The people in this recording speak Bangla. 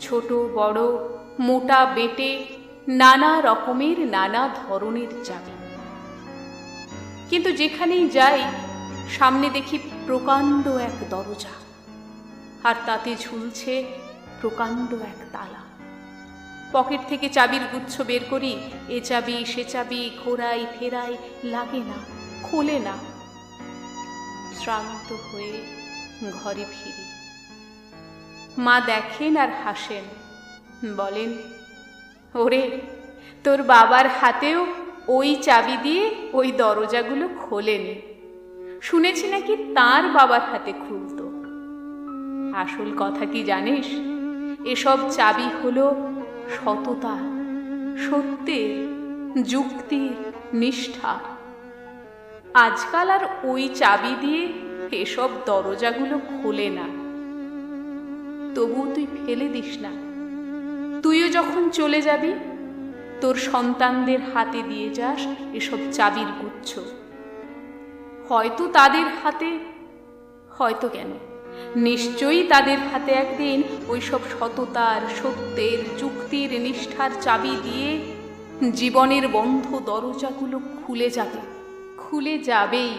ছোট, বড়, মোটা, বেটে, নানা রকমের, নানা ধরনের চাবি কিন্তু যেখানেই যাই, সামনে দেখি প্রকাণ্ড এক দরজা, আর তাতে ঝুলছে প্রকাণ্ড এক তালা। পকেট থেকে চাবির গুচ্ছ বের করি, এ চাবি, সে চাবি ঘোরাই ফেরাই লাগে না, খোলে না। শ্রান্ত হয়ে ঘরে ফিরি। মা দেখেন আর হাসেন। বলেন, ওরে, তোর বাবার হাতেও ওই চাবি দিয়ে ওই দরজাগুলো খোলেনি। শুনেছি নাকি তার বাবার হাতে খুলতো। আসল কথা কি জানিস? এসব চাবি হলো সততা সত্যের যুক্তির নিষ্ঠা। আজকাল আর ওই চাবি দিয়ে এসব দরজাগুলো খোলে না। তবু তুই ফেলে দিস না। তুইও যখন চলে যাবি, তোর সন্তানদের হাতে দিয়ে যাস এসব চাবির গুচ্ছ। হয়তো তাদের হাতে, হয়তো কেন? নিশ্চয়ই তাদের হাতে একদিন ওই সব সততার, সত্যের, যুক্তির নিষ্ঠার চাবি দিয়ে জীবনের বন্ধ দরজাগুলো খুলে যাবে। খুলে যাবেই।